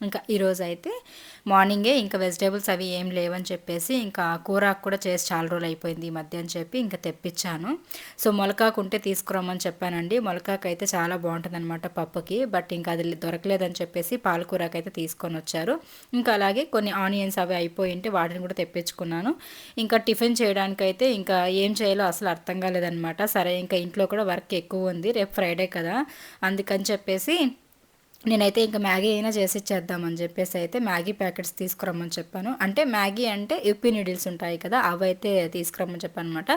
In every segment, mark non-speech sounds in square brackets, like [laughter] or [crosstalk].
ఇంకా ఈరోజు అయితే మార్నింగే ఇంకా వెజిటేబుల్స్ అవి ఏం లేవని చెప్పేసి ఇంకా కూరాకు కూడా చేసి చాలా రోజులు అయిపోయింది ఈ మధ్య అని చెప్పి ఇంకా తెప్పించాను. సో మొలకాకు ఉంటే తీసుకురమ్మని చెప్పానండి. మొలకాకు అయితే చాలా బాగుంటుంది అనమాట పప్పుకి. బట్ ఇంకా అది దొరకలేదని చెప్పేసి పాలకూరకు అయితే తీసుకొని వచ్చారు. ఇంకా అలాగే కొన్ని ఆనియన్స్ అవి అయిపోయి ఉంటే వాటిని కూడా తెప్పించుకున్నాను. ఇంకా టిఫిన్ చేయడానికైతే ఇంకా ఏం చేయాలో అసలు అర్థం కాలేదనమాట సరే ఇంకా ఇంట్లో కూడా వర్క్ ఎక్కువ ఉంది. రేపు ఫ్రైడే కదా. అందుకని చెప్పేసి నేనైతే ఇంకా మ్యాగీ అయినా చేసి ఇచ్చేద్దామని చెప్పేసి అయితే మ్యాగీ ప్యాకెట్స్ తీసుకురమ్మని చెప్పాను. అంటే మ్యాగీ అంటే యుప్పీ నూడిల్స్ ఉంటాయి కదా అవి అయితే తీసుకురమ్మని చెప్పాను అనమాట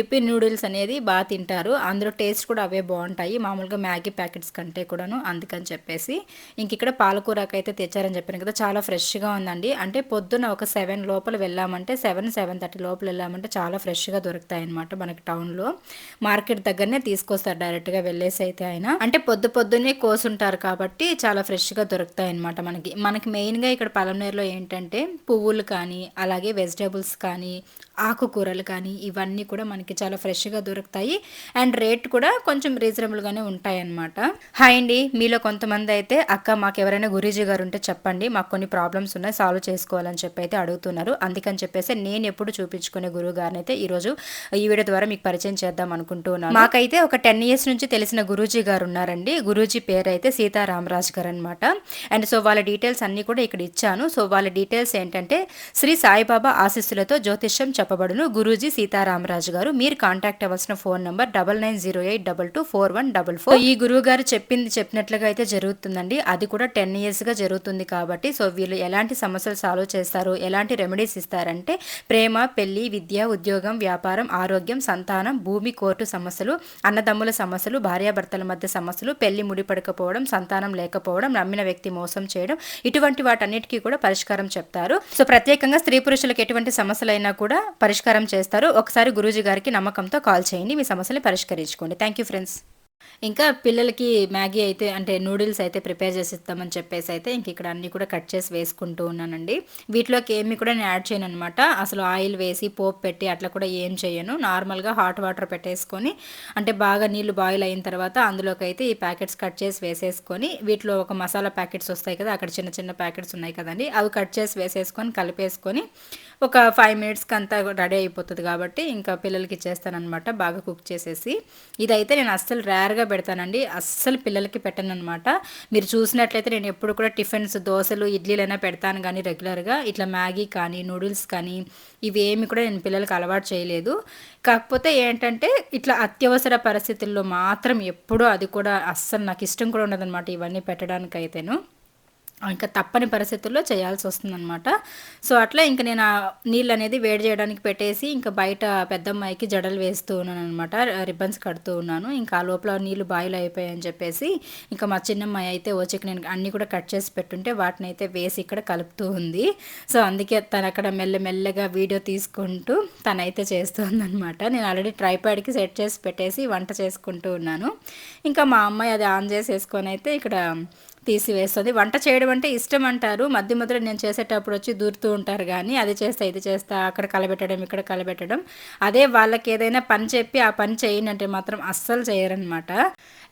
ఇప్పి నూడిల్స్ అనేది బాగా తింటారు. అందులో టేస్ట్ కూడా అవే బాగుంటాయి. మామూలుగా మ్యాగీ ప్యాకెట్స్ కంటే కూడాను అందుకని చెప్పేసి ఇంక ఇక్కడ పాలకూరకు అయితే తెచ్చారని చెప్పాను కదా చాలా ఫ్రెష్గా ఉందండి. అంటే పొద్దున ఒక సెవెన్ లోపల వెళ్ళామంటే సెవెన్ సెవెన్ థర్టీ లోపల వెళ్ళామంటే చాలా ఫ్రెష్గా దొరుకుతాయి అనమాట మనకి టౌన్లో. మార్కెట్ దగ్గరనే తీసుకొస్తారు డైరెక్ట్గా వెళ్ళేసి అయితే ఆయన అంటే పొద్దు పొద్దున్నే కోసుంటారు కాబట్టి కాబట్టి చాలా ఫ్రెష్గా దొరుకుతాయి అనమాట మనకి. మనకి మెయిన్గా ఇక్కడ పలమనేరులో ఏంటంటే పువ్వులు కానీ అలాగే వెజిటేబుల్స్ కానీ ఆకుకూరలు కానీ ఇవన్నీ కూడా మనకి చాలా ఫ్రెష్గా దొరుకుతాయి. అండ్ రేట్ కూడా కొంచెం రీజనబుల్గానే ఉంటాయన్నమాట. హాయ్ అండి మీలో కొంతమంది అయితే అక్క మాకు ఎవరైనా గురూజీ గారు ఉంటే చెప్పండి మాకు కొన్ని ప్రాబ్లమ్స్ ఉన్నాయి సాల్వ్ చేసుకోవాలని చెప్పి అయితే అడుగుతున్నారు. అందుకని చెప్పేసి నేను ఎప్పుడు చూపించుకునే గురువు గారిని అయితే ఈరోజు ఈ వీడియో ద్వారా మీకు పరిచయం చేద్దాం అనుకుంటున్నాను మాకైతే ఒక టెన్ ఇయర్స్ నుంచి తెలిసిన గురూజీ గారు ఉన్నారండి. గురూజీ పేరు అయితే సీతారామరాజు గారు అనమాట అండ్ సో వాళ్ళ డీటెయిల్స్ అన్నీ కూడా ఇక్కడ ఇచ్చాను. సో వాళ్ళ డీటెయిల్స్ ఏంటంటే శ్రీ సాయిబాబా ఆశీస్సులతో జ్యోతిష్యం చెప్పబడును. గురూజీ సీతారామరాజు గారు మీరు కాంటాక్ట్ అవ్వాల్సిన phone number double nine zero eight double two four one double four ఈ గురువు గారు చెప్పింది చెప్పినట్లుగా అయితే జరుగుతుందండి. అది కూడా టెన్ ఇయర్స్గా జరుగుతుంది కాబట్టి సో వీళ్ళు ఎలాంటి సమస్యలు సాల్వ్ చేస్తారు ఎలాంటి రెమెడీస్ ఇస్తారంటే ప్రేమ పెళ్ళి విద్య ఉద్యోగం వ్యాపారం ఆరోగ్యం సంతానం భూమి కోర్టు సమస్యలు అన్నదమ్ముల సమస్యలు భార్యాభర్తల మధ్య సమస్యలు పెళ్ళి ముడిపడకపోవడం సంతానం లేకపోవడం నమ్మిన వ్యక్తి మోసం చేయడం ఇటువంటి వాటన్నిటికీ కూడా పరిష్కారం చెప్తారు. సో ప్రత్యేకంగా స్త్రీ పురుషులకు ఎటువంటి సమస్యలైనా కూడా పరిష్కారం చేస్తారు. ఒకసారి గురూజీ గారికి నమ్మకంతో కాల్ చేయండి. మీ సమస్యలు పరిష్కరించుకోండి. థ్యాంక్ యూ ఫ్రెండ్స్ ఇంకా పిల్లలకి మ్యాగీ అయితే అంటే నూడిల్స్ అయితే ప్రిపేర్ చేసి ఇస్తామని చెప్పేసి అయితే ఇంక ఇక్కడ అన్నీ కూడా కట్ చేసి వేసుకుంటూ ఉన్నానండి. వీటిలోకి ఏమి కూడా నేను యాడ్ చేయను అనమాట అసలు ఆయిల్ వేసి పోపు పెట్టి అట్లా కూడా ఏం చేయను. నార్మల్గా హాట్ వాటర్ పెట్టేసుకొని అంటే బాగా నీళ్ళు బాయిల్ అయిన తర్వాత అందులోకి అయితే ఈ ప్యాకెట్స్ కట్ చేసి వేసేసుకొని వీటిలో ఒక మసాలా ప్యాకెట్స్ వస్తాయి కదా అక్కడ చిన్న చిన్న ప్యాకెట్స్ ఉన్నాయి కదండి అవి కట్ చేసి వేసేసుకొని కలిపేసుకొని ఒక ఫైవ్ మినిట్స్కి అంతా రెడీ అయిపోతుంది కాబట్టి ఇంకా పిల్లలకి ఇచ్చేస్తానమాట బాగా కుక్ చేసేసి. ఇదైతే నేను అస్సలు తయారుగా పెడతానండి. అస్సలు పిల్లలకి పెట్టను అనమాట మీరు చూసినట్లయితే నేను ఎప్పుడు కూడా టిఫిన్స్ దోశలు ఇడ్లీలైనా పెడతాను కానీ రెగ్యులర్గా. ఇట్లా మ్యాగీ కానీ నూడిల్స్ కానీ ఇవి ఏమి కూడా నేను పిల్లలకి అలవాటు చేయలేదు. కాకపోతే ఏంటంటే ఇట్లా అత్యవసర పరిస్థితుల్లో మాత్రం ఎప్పుడూ అది కూడా అస్సలు నాకు ఇష్టం కూడా ఉండదన్నమాట ఇవన్నీ పెట్టడానికి ఇంకా తప్పని పరిస్థితుల్లో చేయాల్సి వస్తుందన్నమాట. సో అట్లా ఇంకా నేను ఆ నీళ్ళు అనేది వేడి చేయడానికి పెట్టేసి ఇంకా బయట పెద్దమ్మాయికి జడలు వేస్తూ ఉన్నాను అనమాట రిబ్బన్స్ కడుతూ ఉన్నాను. ఇంకా ఆ లోపల నీళ్ళు బాయిల్ అయిపోయాయని చెప్పేసి ఇంకా మా చిన్నమ్మాయి అయితే వచ్చి నేను అన్నీ కూడా కట్ చేసి పెట్టుంటే వాటిని అయితే వేసి ఇక్కడ కలుపుతూ ఉంది. సో అందుకే తను అక్కడ మెల్లమెల్లగా వీడియో తీసుకుంటూ తనైతే చేస్తుందనమాట నేను ఆల్రెడీ ట్రైపాడ్కి సెట్ చేసి పెట్టేసి వంట చేసుకుంటూ ఉన్నాను. ఇంకా మా అమ్మాయి అది ఆన్ చేసేసుకొని అయితే ఇక్కడ తీసివేస్తుంది. వంట చేయడం అంటే ఇష్టం అంటారు. మధ్య మధ్యలో నేను చేసేటప్పుడు వచ్చి దూరుతూ ఉంటారు కానీ అది చేస్తా ఇది చేస్తా అక్కడ కలబెట్టడం ఇక్కడ కలబెట్టడం. అదే వాళ్ళకి ఏదైనా పని చెప్పి ఆ పని చేయనంటే మాత్రం అస్సలు చేయరనమాట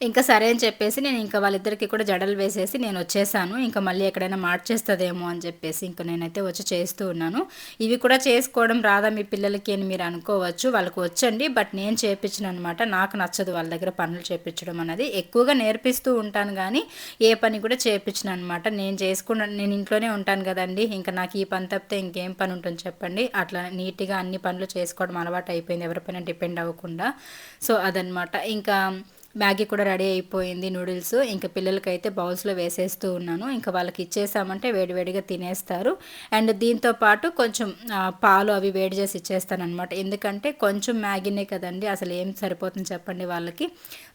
ఇంకా సరే అని చెప్పేసి నేను ఇంకా వాళ్ళిద్దరికి కూడా జడలు వేసేసి నేను వచ్చేసాను. ఇంకా మళ్ళీ ఎక్కడైనా మార్చేస్తుందేమో అని చెప్పేసి ఇంకా నేనైతే వచ్చి చేస్తూ ఉన్నాను. ఇవి కూడా చేసుకోవడం రాదా మీ పిల్లలకి అని మీరు అనుకోవచ్చు. వాళ్ళకి వచ్చండి. బట్ నేను చేపించిన అనమాట నాకు నచ్చదు వాళ్ళ దగ్గర పనులు చేపించడం అనేది ఎక్కువగా నేర్పిస్తూ ఉంటాను కానీ ఏ పని కూడా చేపించిన అనమాట నేను చేసుకున్న నేను ఇంట్లోనే ఉంటాను కదండి. ఇంకా నాకు ఈ పని తప్పితే ఇంకేం పని ఉంటుంది చెప్పండి. అట్లా నీట్గా అన్ని పనులు చేసుకోవడం అలవాటు అయిపోయింది. ఎవరిపైన డిపెండ్ అవ్వకుండా. సో అదనమాట ఇంకా మ్యాగీ కూడా రెడీ అయిపోయింది నూడిల్స్. ఇంకా పిల్లలకైతే బౌల్స్లో వేసేస్తూ ఉన్నాను. ఇంకా వాళ్ళకి ఇచ్చేసామంటే వేడివేడిగా తినేస్తారు. అండ్ దీంతో పాటు కొంచెం పాలు అవి వేడి చేసి ఇచ్చేస్తాను అనమాట ఎందుకంటే కొంచెం మ్యాగీనే కదండి అసలు ఏం సరిపోతుంది చెప్పండి వాళ్ళకి.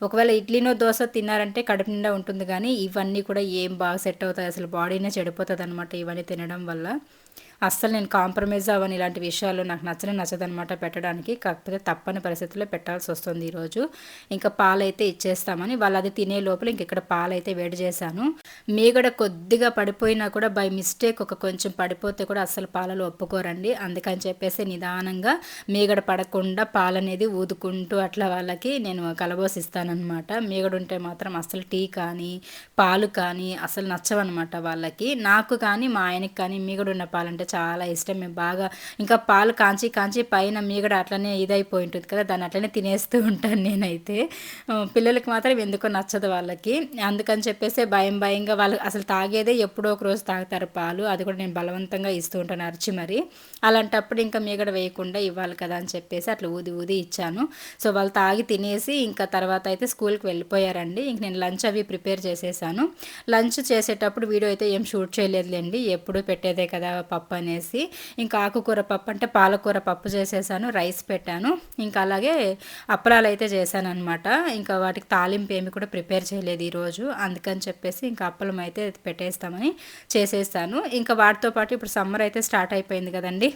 ఒకవేళ ఇడ్లీనో దోశ తిన్నారంటే కడుపు నిండా ఉంటుంది కానీ ఇవన్నీ కూడా ఏం బాగా సెట్ అవుతాయి అసలు బాడీనే చెడిపోతుంది అనమాట ఇవన్నీ తినడం వల్ల. అస్సలు నేను కాంప్రమైజ్ అవ్వని ఇలాంటి విషయాలు. నాకు నచ్చని నచ్చదనమాట పెట్టడానికి. కాకపోతే తప్పని పరిస్థితుల్లో పెట్టాల్సి వస్తుంది ఈరోజు. ఇంకా పాలైతే ఇచ్చేస్తామని. వాళ్ళు అది తినే లోపల ఇంక ఇక్కడ పాలైతే వేడి చేశాను. మీగడ కొద్దిగా పడిపోయినా కూడా బై మిస్టేక్ ఒక కొంచెం పడిపోతే కూడా అస్సలు పాలలో ఒప్పుకోరండి. అందుకని చెప్పేసి నిదానంగా మీగడ పడకుండా పాలనేది ఊదుకుంటూ అట్లా వాళ్ళకి నేను కలబోసిస్తానమాట మీగడ ఉంటే మాత్రం అసలు టీ కానీ పాలు కానీ అసలు నచ్చవన్నమాట వాళ్ళకి. నాకు కానీ మా ఆయనకి కానీ మీగడున్న పాలంటే చాలా ఇష్టం. మేము బాగా ఇంకా పాలు కాంచి కాంచి పైన మీగడ అట్లనే ఇదైపోయి ఉంటుంది కదా దాన్ని అట్లనే తినేస్తూ ఉంటాను నేనైతే. పిల్లలకి మాత్రం ఎందుకో నచ్చదు వాళ్ళకి. అందుకని చెప్పేసి భయం భయంగా వాళ్ళు అసలు తాగేదే ఎప్పుడో ఒక రోజు తాగుతారు పాలు. అది కూడా నేను బలవంతంగా ఇస్తూ ఉంటాను అరిచి మరి. అలాంటప్పుడు ఇంకా మీగడ వేయకుండా ఇవ్వాలి కదా అని చెప్పేసి అట్లా ఊది ఊది ఇచ్చాను. సో వాళ్ళు తాగి తినేసి ఇంకా తర్వాత అయితే స్కూల్కి వెళ్ళిపోయారండి. ఇంక నేను లంచ్ అవి ప్రిపేర్ చేసేసాను. లంచ్ చేసేటప్పుడు వీడియో అయితే ఏం షూట్ చేయలేదులేండి. ఎప్పుడు పెట్టేదే కదా పప్పు అనేసి ఇంకా ఆకుకూర పప్పు అంటే పాలకూర పప్పు చేసేసాను రైస్ పెట్టాను. ఇంకా అలాగే అప్పలాలు అయితే చేశాను అనమాట ఇంకా వాటికి తాలింపు ఏమి కూడా ప్రిపేర్ చేయలేదు ఈరోజు. అందుకని చెప్పేసి ఇంకా అప్పలం అయితే పెట్టేస్తామని చేసేస్తాను. ఇంకా వాటితో పాటు ఇప్పుడు సమ్మర్ అయితే స్టార్ట్ అయిపోయింది కదండి.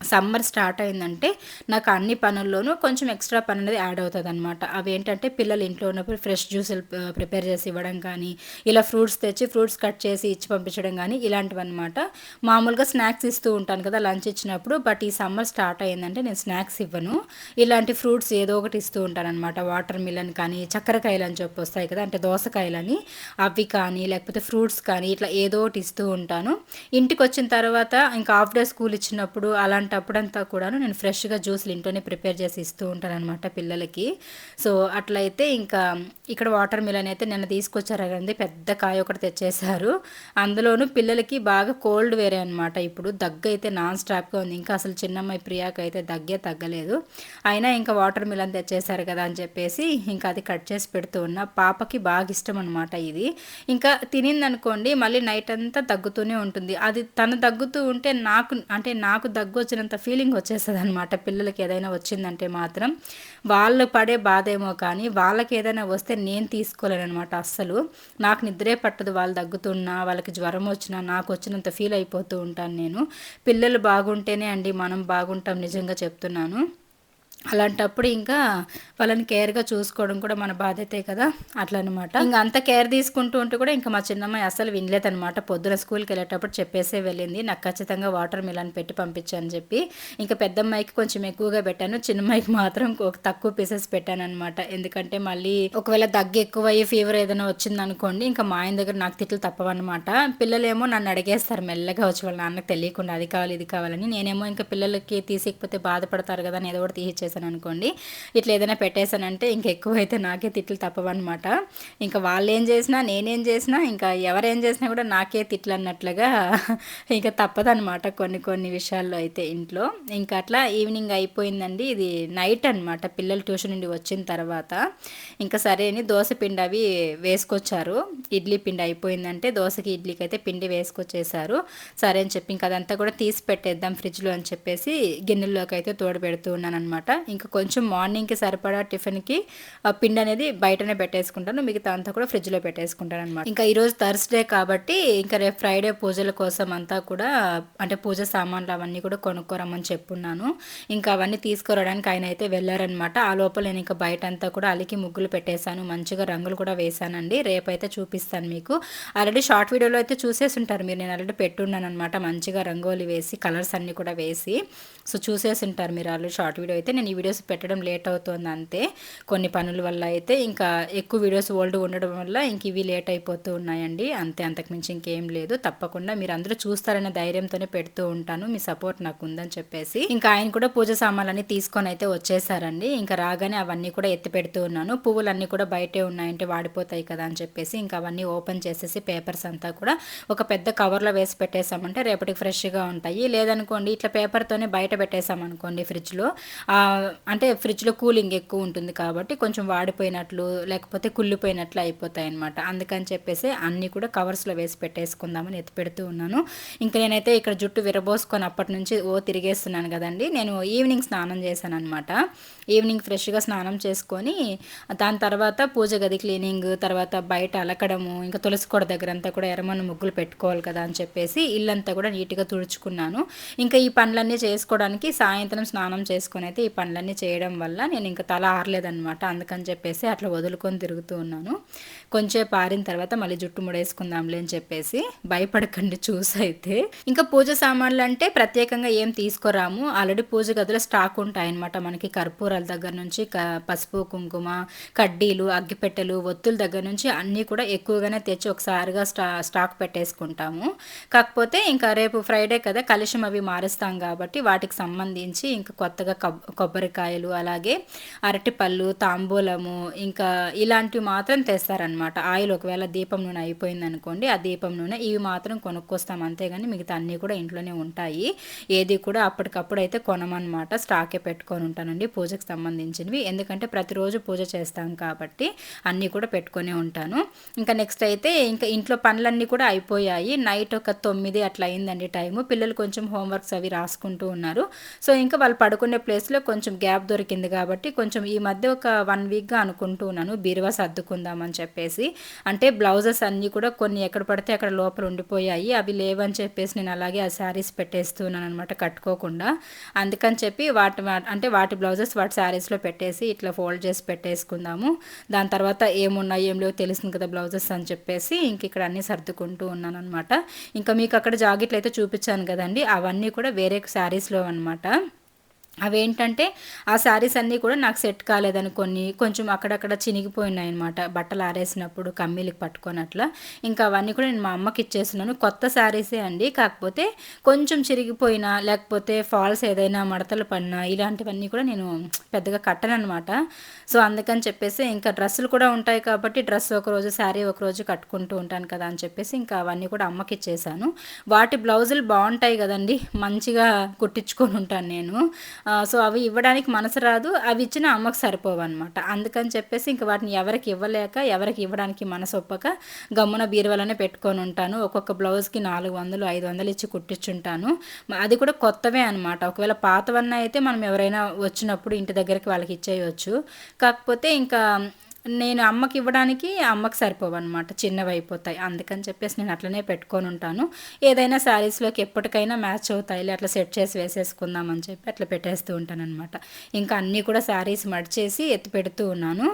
సమ్మర్ స్టార్ట్ అయిందంటే నాకు అన్ని పనుల్లోనూ కొంచెం ఎక్స్ట్రా పని అనేది యాడ్ అవుతుంది అనమాట అవి ఏంటంటే పిల్లలు ఇంట్లో ఉన్నప్పుడు ఫ్రెష్ జ్యూసులు ప్రిపేర్ చేసి ఇవ్వడం కానీ ఇలా ఫ్రూట్స్ తెచ్చి ఫ్రూట్స్ కట్ చేసి ఇచ్చి పంపించడం కానీ ఇలాంటివి అనమాట మామూలుగా స్నాక్స్ ఇస్తూ ఉంటాను కదా లంచ్ ఇచ్చినప్పుడు బట్ ఈ సమ్మర్ స్టార్ట్ అయిందంటే నేను స్నాక్స్ ఇవ్వను. ఇలాంటి ఫ్రూట్స్ ఏదో ఒకటి ఇస్తూ ఉంటాను అనమాట వాటర్ మిలన్ కానీ చక్కెరకాయలు అని చెప్పి వస్తాయి కదా అంటే దోసకాయలని అవి కానీ లేకపోతే ఫ్రూట్స్ కానీ ఇట్లా ఏదో ఒకటి ఇస్తూ ఉంటాను. ఇంటికి వచ్చిన తర్వాత ఇంకా హాఫ్ డే స్కూల్ ఇచ్చినప్పుడు అలాంటి అలాంటప్పుడంతా కూడాను నేను ఫ్రెష్గా జ్యూస్లు ఇంట్లోనే ప్రిపేర్ చేసి ఇస్తూ ఉంటాను అనమాట పిల్లలకి. సో అట్లయితే ఇంకా ఇక్కడ వాటర్ మిలన్ అయితే నిన్న తీసుకొచ్చారు కదండి పెద్ద కాయ ఒకటి తెచ్చేశారు. అందులోనూ పిల్లలకి బాగా కోల్డ్ వేరే అనమాట ఇప్పుడు దగ్గు అయితే నాన్ స్టాప్గా ఉంది. ఇంకా అసలు చిన్నమ్మాయి ప్రియాకి అయితే దగ్గే తగ్గలేదు. అయినా ఇంకా వాటర్ మిలన్ తెచ్చేశారు కదా అని చెప్పేసి ఇంకా అది కట్ చేసి పెడుతూ ఉన్నా. పాపకి బాగా ఇష్టం అనమాట ఇది. ఇంకా తినిందనుకోండి మళ్ళీ నైట్ అంతా దగ్గుతూనే ఉంటుంది. అది తను తగ్గుతూ ఉంటే నాకు అంటే నాకు దగ్గు వచ్చిన వచ్చినంత ఫీలింగ్ వచ్చేస్తుంది అనమాట పిల్లలకి ఏదైనా వచ్చిందంటే మాత్రం వాళ్ళు పడే బాధ ఏమో కానీ వాళ్ళకి ఏదైనా వస్తే నేను తీసుకోలేను అనమాట అస్సలు. నాకు నిద్రే పట్టదు వాళ్ళు దగ్గుతున్నా వాళ్ళకి జ్వరం వచ్చినా నాకు వచ్చినంత ఫీల్ అయిపోతూ ఉంటాను నేను. పిల్లలు బాగుంటేనే అండి మనం బాగుంటాం నిజంగా చెప్తున్నాను. అలాంటప్పుడు ఇంకా వాళ్ళని కేర్గా చూసుకోవడం కూడా మన బాధ్యతే కదా అట్లా అనమాట ఇంకా అంత కేర్ తీసుకుంటూ ఉంటే కూడా ఇంకా మా చిన్నమ్మాయి అసలు వినలేదనమాట. పొద్దున స్కూల్కి వెళ్ళేటప్పుడు చెప్పేసే వెళ్ళింది నాకు ఖచ్చితంగా వాటర్ మిలాన్ పెట్టి పంపించాను చెప్పి. ఇంకా పెద్దమ్మాయికి కొంచెం ఎక్కువగా పెట్టాను చిన్నమ్మాయికి మాత్రం ఒక తక్కువ పీసెస్ పెట్టాను అనమాట ఎందుకంటే మళ్ళీ ఒకవేళ దగ్గు ఎక్కువయ్యి ఫీవర్ ఏదైనా వచ్చింది అనుకోండి ఇంకా మా ఆయన దగ్గర నాకు తిట్లు తప్పవన్నమాట పిల్లలేమో నన్ను అడిగేస్తారు మెల్లగా వచ్చి వాళ్ళ నాన్నకు తెలియకుండా అది కావాలి ఇది కావాలని. నేనేమో ఇంకా పిల్లలకి తీసేయకపోతే బాధపడతారు కదా అని ఏదో ఒకటి తీసి పెట్టేశాను అనుకోండి ఇట్లా ఏదైనా పెట్టేశానంటే ఇంకా ఎక్కువైతే నాకే తిట్లు తప్పవన్నమాట. ఇంకా వాళ్ళు ఏం చేసినా నేనేం చేసినా ఇంకా ఎవరేం చేసినా కూడా నాకే తిట్లు అన్నట్లుగా [laughs] ఇంకా తప్పదనమాట కొన్ని కొన్ని విషయాల్లో అయితే ఇంట్లో. ఇంకా అట్లా ఈవినింగ్ అయిపోయిందండి. ఇది నైట్ అనమాట పిల్లలు ట్యూషన్ నుండి వచ్చిన తర్వాత ఇంకా సరే అని దోశ పిండి అవి వేసుకొచ్చారు. ఇడ్లీ పిండి అయిపోయిందంటే దోశకి ఇడ్లీకి అయితే పిండి వేసుకొచ్చేసారు. సరే అని చెప్పి ఇంకా అదంతా కూడా తీసి పెట్టేద్దాం ఫ్రిడ్జ్లో అని చెప్పేసి గిన్నెల్లోకి అయితే తోడు పెడుతూ ఉన్నాను అనమాట ఇంకా కొంచెం మార్నింగ్కి సరిపడా టిఫిన్కి పిండి అనేది బయటనే పెట్టేసుకుంటాను. మిగతా అంతా కూడా ఫ్రిడ్జ్లో పెట్టేసుకుంటాను అనమాట ఇంకా ఈరోజు థర్స్డే కాబట్టి ఇంకా రేపు ఫ్రైడే పూజల కోసం అంతా కూడా అంటే పూజ సామాన్లు అవన్నీ కూడా కొనుక్కోరమ్మని చెప్పున్నాను. ఇంకా అవన్నీ తీసుకురావడానికి ఆయన అయితే వెళ్ళారనమాట ఆ లోపల నేను ఇంకా బయట అంతా కూడా అలికి ముగ్గులు పెట్టేశాను. మంచిగా రంగులు కూడా వేశానండి. రేపైతే చూపిస్తాను మీకు. ఆల్రెడీ షార్ట్ వీడియోలో అయితే చూసేసి ఉంటారు. మీరు నేను ఆల్రెడీ పెట్టున్నాను అనమాట మంచిగా రంగోలి వేసి కలర్స్ అన్నీ కూడా వేసి. సో చూసేసి ఉంటారు మీరు ఆల్రెడీ షార్ట్ వీడియో అయితే. నేను ఈ వీడియోస్ పెట్టడం లేట్ అవుతుంది అంతే. కొన్ని పనుల వల్ల అయితే ఇంకా ఎక్కువ వీడియోస్ ఓల్డ్ ఉండడం వల్ల ఇంక ఇవి లేట్ అయిపోతూ ఉన్నాయండి. అంతే అంతకుమించి ఇంకేం లేదు. తప్పకుండా మీరు అందరూ చూస్తారనే ధైర్యంతోనే పెడుతూ ఉంటాను. మీ సపోర్ట్ నాకు ఉందని చెప్పేసి. ఇంకా ఆయన కూడా పూజ సామాన్లన్నీ తీసుకొని అయితే వచ్చేసారండి. ఇంకా రాగానే అవన్నీ కూడా ఎత్తి పెడుతూ ఉన్నాను. పువ్వులన్నీ కూడా బయటే ఉన్నాయంటే వాడిపోతాయి కదా అని చెప్పేసి ఇంకా అవన్నీ ఓపెన్ చేసేసి పేపర్స్ అంతా కూడా ఒక పెద్ద కవర్లో వేసి పెట్టేసామంటే రేపటికి ఫ్రెష్గా ఉంటాయి. లేదనుకోండి ఇట్లా పేపర్తోనే బయట పెట్టేసామనుకోండి ఫ్రిడ్జ్లో అంటే ఫ్రిడ్జ్లో కూలింగ్ ఎక్కువ ఉంటుంది కాబట్టి కొంచెం వాడిపోయినట్లు లేకపోతే కుళ్ళిపోయినట్లు అయిపోతాయి అనమాట అందుకని చెప్పేసి అన్నీ కూడా కవర్స్లో వేసి పెట్టేసుకుందామని ఎత్తి పెడుతూ ఉన్నాను. ఇంకా నేనైతే ఇక్కడ జుట్టు విరబోసుకొని అప్పటి నుంచి ఓ తిరిగేస్తున్నాను కదండి. నేను ఈవినింగ్ స్నానం చేశాను అనమాట ఈవినింగ్ ఫ్రెష్గా స్నానం చేసుకొని దాని తర్వాత పూజ గది క్లీనింగ్ తర్వాత బయట అలకడము ఇంకా తులసి కొడ దగ్గర అంతా కూడా ఎర్రమన్న ముగ్గులు పెట్టుకోవాలి కదా అని చెప్పేసి ఇల్లంతా కూడా నీట్గా తుడుచుకున్నాను. ఇంకా ఈ పనులన్నీ చేసుకోవడానికి సాయంత్రం స్నానం చేసుకొని అయితే ఈ పనులన్నీ చేయడం వల్ల నేను ఇంకా తల ఆరలేదనమాట అందుకని చెప్పేసి అట్లా వదులుకొని తిరుగుతూ ఉన్నాను. కొంచెం పారిన తర్వాత మళ్ళీ జుట్టు ముడేసుకుందాంలే అని చెప్పేసి భయపడకండి చూసి అయితే. ఇంకా పూజ సామాన్లు అంటే ప్రత్యేకంగా ఏం తీసుకురాము. ఆల్రెడీ పూజ గదిలో స్టాక్ ఉంటాయన్నమాట మనకి కర్పూరాల దగ్గర నుంచి పసుపు కుంకుమ కడ్డీలు అగ్గిపెట్టెలు ఒత్తుల దగ్గర నుంచి అన్నీ కూడా ఎక్కువగానే తెచ్చి ఒకసారిగా స్టా స్టాక్ పెట్టేసుకుంటాము. కాకపోతే ఇంకా రేపు ఫ్రైడే కదా కలుషం అవి మారుస్తాం కాబట్టి వాటికి సంబంధించి ఇంకా కొత్తగా కొబ్బరికాయలు అలాగే అరటిపళ్ళు తాంబూలము ఇంకా ఇలాంటివి మాత్రం తెస్తారనమాట ఆయిల్ ఒకవేళ దీపం నూనె అయిపోయింది అనుకోండి ఆ దీపం నూనె ఇవి మాత్రం కొనుక్కొస్తాం. అంతేగాని మిగతా అన్నీ కూడా ఇంట్లోనే ఉంటాయి. ఏది కూడా అప్పటికప్పుడు అయితే కొనమన్నమాట. స్టాకే పెట్టుకొని ఉంటానండి. పూజకు సంబంధించినవి. ఎందుకంటే ప్రతిరోజు పూజ చేస్తాం కాబట్టి అన్నీ కూడా పెట్టుకొని ఉంటాను. ఇంకా నెక్స్ట్ అయితే ఇంకా ఇంట్లో పనులన్నీ కూడా అయిపోయాయి. నైట్ ఒక తొమ్మిది అట్లా అయిందండి టైము. పిల్లలు కొంచెం హోంవర్క్స్ అవి రాసుకుంటూ ఉన్నారు. సో ఇంకా వాళ్ళు పడుకునే ప్లేస్లో కొంచెం గ్యాప్ దొరికింది కాబట్టి కొంచెం ఈ మధ్య ఒక వన్ వీక్గా అనుకుంటూ ఉన్నాను. బీరువా సర్దుకుందామని చెప్పేసి. అంటే బ్లౌజెస్ అన్నీ కూడా కొన్ని ఎక్కడ పడితే అక్కడ లోపల ఉండిపోయాయి. అవి లేవని చెప్పేసి నేను అలాగే ఆ శారీస్ పెట్టేస్తున్నాను అనమాట కట్టుకోకుండా. అందుకని చెప్పి వాటి అంటే వాటి బ్లౌజెస్ వాటి శారీస్లో పెట్టేసి ఇట్లా ఫోల్డ్ చేసి పెట్టేసుకుందాము. దాని తర్వాత ఏమున్నాయి ఏం లేవు తెలుస్తుంది కదా బ్లౌజెస్ అని చెప్పేసి ఇంక ఇక్కడ అన్నీ సర్దుకుంటూ ఉన్నాను అనమాట ఇంకా మీకు అక్కడ జాకెట్లు అయితే చూపించాను కదండి. అవన్నీ కూడా వేరే శారీస్లో అనమాట అవేంటంటే ఆ శారీస్ అన్నీ కూడా నాకు సెట్ కాలేదని కొన్ని కొంచెం అక్కడక్కడ చినిగిపోయినాయి అనమాట బట్టలు ఆరేసినప్పుడు కమ్మీలకి పట్టుకొని అట్లా ఇంకా అవన్నీ కూడా నేను మా అమ్మకి ఇచ్చేసినాను కొత్త శారీసే అండి. కాకపోతే కొంచెం చిరిగిపోయినా లేకపోతే ఫాల్స్ ఏదైనా మడతలు పడినా ఇలాంటివన్నీ కూడా నేను పెద్దగా కట్టను అనమాట సో అందుకని చెప్పేసి ఇంకా డ్రెస్సులు కూడా ఉంటాయి కాబట్టి డ్రెస్ ఒకరోజు శారీ ఒకరోజు కట్టుకుంటూ ఉంటాను కదా అని చెప్పేసి ఇంకా అవన్నీ కూడా అమ్మకి ఇచ్చేసాను. వాటి బ్లౌజులు బాగుంటాయి కదండి. మంచిగా కుట్టించుకొని ఉంటాను నేను. సో అవి ఇవ్వడానికి మనసు రాదు అవి ఇచ్చిన అమ్మకు సరిపోవు అనమాట అందుకని చెప్పేసి ఇంక వాటిని ఎవరికి ఇవ్వలేక ఎవరికి ఇవ్వడానికి మనసు ఒప్పక గమ్మున బీరువాలనే పెట్టుకొని ఉంటాను. ఒక్కొక్క బ్లౌజ్కి నాలుగు వందలు ఐదు వందలు ఇచ్చి కుట్టించుంటాను. అది కూడా కొత్తవే అనమాట ఒకవేళ పాతవన్న అయితే మనం ఎవరైనా వచ్చినప్పుడు ఇంటి దగ్గరికి వాళ్ళకి ఇచ్చేయవచ్చు కాకపోతే ఇంకా నేను అమ్మకి ఇవ్వడానికి అమ్మకి సరిపోవన్నమాట. చిన్నవి అయిపోతాయి. అందుకని చెప్పేసి నేను అట్లనే పెట్టుకొని ఉంటాను. ఏదైనా శారీస్లోకి ఎప్పటికైనా మ్యాచ్ అవుతాయి అట్లా సెట్ చేసి వేసేసుకుందామని చెప్పి అట్లా పెట్టేస్తూ ఉంటాను అనమాట ఇంకా అన్నీ కూడా శారీస్ మడిచేసి ఎత్తి పెడుతూ ఉన్నాను.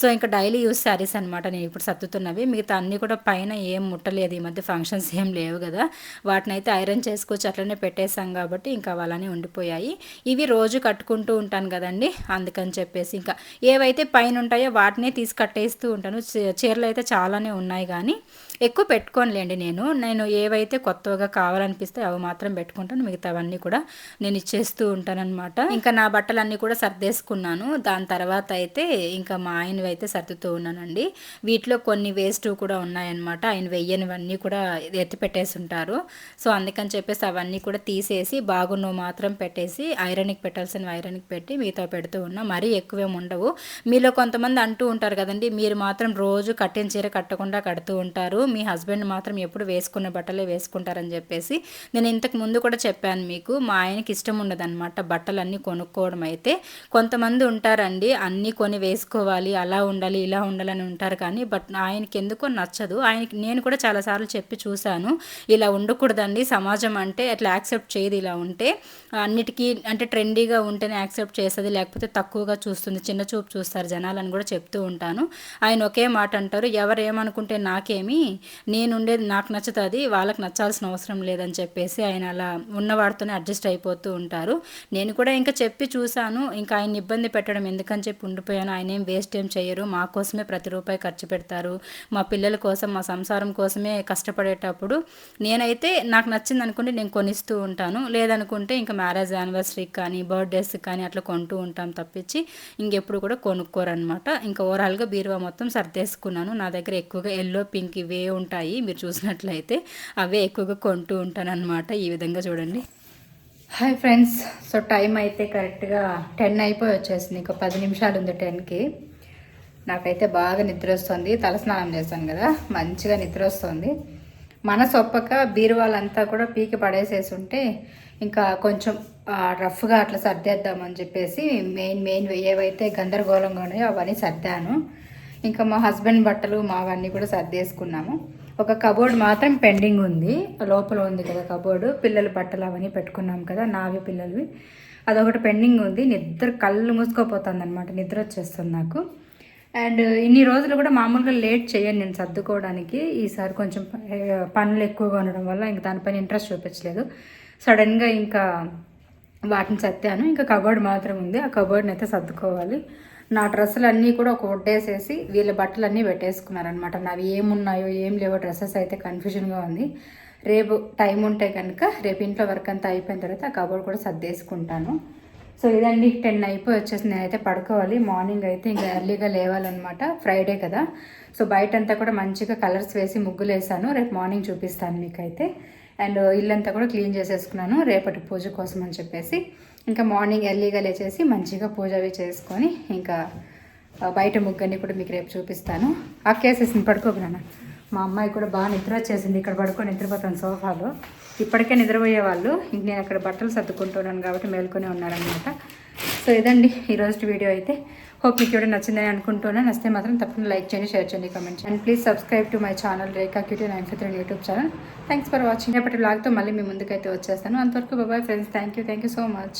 సో ఇంకా డైలీ యూస్ శారీస్ అనమాట నేను ఇప్పుడు సర్దుతున్నవి. మిగతా అన్నీ కూడా పైన ఏం ముట్టలేదు. ఈ మధ్య ఫంక్షన్స్ ఏం లేవు కదా. వాటిని అయితే ఐరన్ చేసుకొచ్చి అట్లనే పెట్టేసాం కాబట్టి ఇంకా అలానే ఉండిపోయాయి. ఇవి రోజు కట్టుకుంటూ ఉంటాను కదండి. అందుకని చెప్పేసి ఇంకా ఏవైతే పైన ఉంటాయో వాటినే తీసి కట్టేస్తూ ఉంటాను. చీరలు అయితే చాలానే ఉన్నాయి కానీ ఎక్కువ పెట్టుకోనులేండి నేను. నేను ఏవైతే కొత్తగా కావాలనిపిస్తే అవి మాత్రం పెట్టుకుంటాను. మిగతావన్నీ కూడా నేను ఇచ్చేస్తూ ఉంటానన్నమాట. ఇంకా నా బట్టలన్నీ కూడా సర్దేసుకున్నాను. దాని తర్వాత అయితే ఇంకా మా ఆయనవి అయితే సర్దుతూ ఉన్నానండి. వీటిలో కొన్ని వేస్ట్ కూడా ఉన్నాయన్నమాట. ఆయన వెయ్యనివన్నీ కూడా ఎత్తి పెట్టేసి ఉంటారు సో అందుకని చెప్పేసి అవన్నీ కూడా తీసేసి బాగున్నవి మాత్రం పెట్టేసి ఐరన్కి పెట్టాల్సిన ఐరన్కి పెట్టి మిగతా పెడుతూ ఉన్నా. మరీ ఎక్కువేం ఉండవు. మీలో కొంతమంది అంటూ ఉంటారు కదండి మీరు మాత్రం రోజు కట్టిన చీర కట్టకుండా కడుతూ ఉంటారు. మీ హస్బెండ్ మాత్రం ఎప్పుడు వేసుకునే బట్టలే వేసుకుంటారని చెప్పేసి నేను ఇంతకు ముందు కూడా చెప్పాను మీకు మా ఆయనకి ఇష్టం ఉండదన్నమాట బట్టలు అన్నీ కొనుక్కోవడం అయితే. కొంతమంది ఉంటారండి అన్నీ కొని వేసుకోవాలి అలా ఉండాలి ఇలా ఉండాలని ఉంటారు కానీ బట్ ఆయనకి ఎందుకో నచ్చదు. ఆయనకి నేను కూడా చాలాసార్లు చెప్పి చూశాను ఇలా ఉండకూడదండి సమాజం అంటే అట్లా యాక్సెప్ట్ చేయదు ఇలా ఉంటే. అన్నిటికీ అంటే ట్రెండీగా ఉంటేనే యాక్సెప్ట్ చేస్తుంది లేకపోతే తక్కువగా చూస్తుంది చిన్న చూపు చూస్తారు జనాలని కూడా చెప్తూ ఉంటాను. ఆయన ఒకే మాట అంటారు ఎవరు ఏమనుకుంటే నాకేమి నేనుండేది నాకు నచ్చుతుంది వాళ్ళకి నచ్చాల్సిన అవసరం లేదని చెప్పేసి ఆయన అలా ఉన్నవాడితోనే అడ్జస్ట్ అయిపోతూ ఉంటారు. నేను కూడా ఇంకా చెప్పి చూశాను ఇంకా ఆయన ఇబ్బంది పెట్టడం ఎందుకని చెప్పి ఉండిపోయాను. ఆయన ఏం వేస్ట్ ఏం చేయరు మా కోసమే ప్రతి రూపాయి ఖర్చు పెడతారు. మా పిల్లల కోసం మా సంసారం కోసమే కష్టపడేటప్పుడు నేనైతే నాకు నచ్చింది అనుకుంటే నేను కొనిస్తూ ఉంటాను. లేదనుకుంటే ఇంకా మ్యారేజ్ యానివర్సరీకి కానీ బర్త్డేస్కి కానీ అట్లా కొంటూ ఉంటాం తప్పించి ఇంకెప్పుడు కూడా కొనుక్కోరనమాట ఇంకా ఓవరాల్గా బీరువా మొత్తం సర్దేసుకున్నాను. నా దగ్గర ఎక్కువగా ఎల్లో పింక్ ఇవే ఉంటాయి. మీరు చూసినట్లయితే అవే ఎక్కువగా కొంటూ ఉంటాను అనమాట ఈ విధంగా చూడండి. హాయ్ ఫ్రెండ్స్ సో టైం అయితే కరెక్ట్గా టెన్ అయిపోయి వచ్చేసింది. ఇంకో పది నిమిషాలు ఉంది టెన్కి నాకైతే బాగా నిద్ర వస్తుంది. తలస్నానం చేస్తాను కదా. మంచిగా నిద్ర వస్తుంది. మనసు ఒప్పక బీరువాలంతా కూడా పీకి పడేసేసి ఉంటే ఇంకా కొంచెం రఫ్గా అట్లా సర్దేద్దామని చెప్పేసి మెయిన్ మెయిన్ ఏవైతే గందరగోళంగా ఉన్నాయో అవన్నీ సర్దాను. ఇంకా మా హస్బెండ్ బట్టలు మావన్నీ కూడా సర్దేసుకున్నాము. ఒక కబోర్డ్ మాత్రం పెండింగ్ ఉంది. లోపల ఉంది కదా కబోర్డు. పిల్లల బట్టలు అవన్నీ పెట్టుకున్నాం కదా నావి పిల్లలవి. అదొకటి పెండింగ్ ఉంది. నిద్ర కళ్ళు మూసుకోపోతుంది అనమాట నిద్ర వచ్చేస్తుంది నాకు. అండ్ ఇన్ని రోజులు కూడా మామూలుగా లేట్ చేయను నేను సర్దుకోవడానికి. ఈసారి కొంచెం పనులు ఎక్కువగా ఉండడం వల్ల ఇంకా దానిపైన ఇంట్రెస్ట్ చూపించలేదు. సడన్గా ఇంకా వాటిని సర్దాను. ఇంకా కబోర్డ్ మాత్రం ఉంది. ఆ కబోర్డ్ని అయితే సర్దుకోవాలి. నా డ్రెస్సులు అన్నీ కూడా ఒక వడ్డేసేసి వీళ్ళ బట్టలు అన్నీ పెట్టేసుకున్నారనమాట నావి ఏమున్నాయో ఏం లేవో డ్రెస్సెస్ అయితే కన్ఫ్యూజన్గా ఉంది. రేపు టైం ఉంటే కనుక రేపు ఇంట్లో వర్క్ అంతా అయిపోయిన తర్వాత ఆ కబోర్డ్ కూడా సర్దేసుకుంటాను. సో ఇదండి టెన్ అయిపోయి వచ్చేసి నేనైతే పడుకోవాలి. మార్నింగ్ అయితే ఇంకా ఎర్లీగా లేవాలన్నమాట. ఫ్రైడే కదా. సో బయట అంతా కూడా మంచిగా కలర్స్ వేసి ముగ్గులు వేసాను రేపు మార్నింగ్ చూపిస్తాను మీకైతే. అండ్ ఇల్లంతా కూడా క్లీన్ చేసేసుకున్నాను. రేపటి పూజ కోసం అని చెప్పేసి. ఇంకా మార్నింగ్ ఎర్లీగా లేచేసి మంచిగా పూజ అవి చేసుకొని ఇంకా బయట ముగ్గని కూడా మీకు రేపు చూపిస్తాను. అక్కేసేసింది పడుకోకున్నాను మా అమ్మాయి కూడా బాగా నిద్ర వచ్చేసింది. ఇక్కడ పడుకొని నిద్రపోతాను సోఫాలో. ఇప్పటికే నిద్రపోయే వాళ్ళు. ఇంక నేను అక్కడ బట్టలు సర్దుకుంటున్నాను కాబట్టి మేల్కొని ఉన్నారనమాట సో ఇదండి ఈరోజు వీడియో అయితే. హోప్ మీకు కూడా నచ్చిందని అనుకుంటున్నాను. నచ్చితే మాత్రం తప్పకుండా లైక్ చేయండి షేర్ చేయండి కామెంట్ చేయండి. And please subscribe to my channel Rekha cutie nine fifth YouTube channel thanks for watching రేపటి బ్లాగ్తో మళ్ళీ మీ ముందుకైతే వచ్చేస్తాను. అంతవరకు bye bye friends thank you thank you so much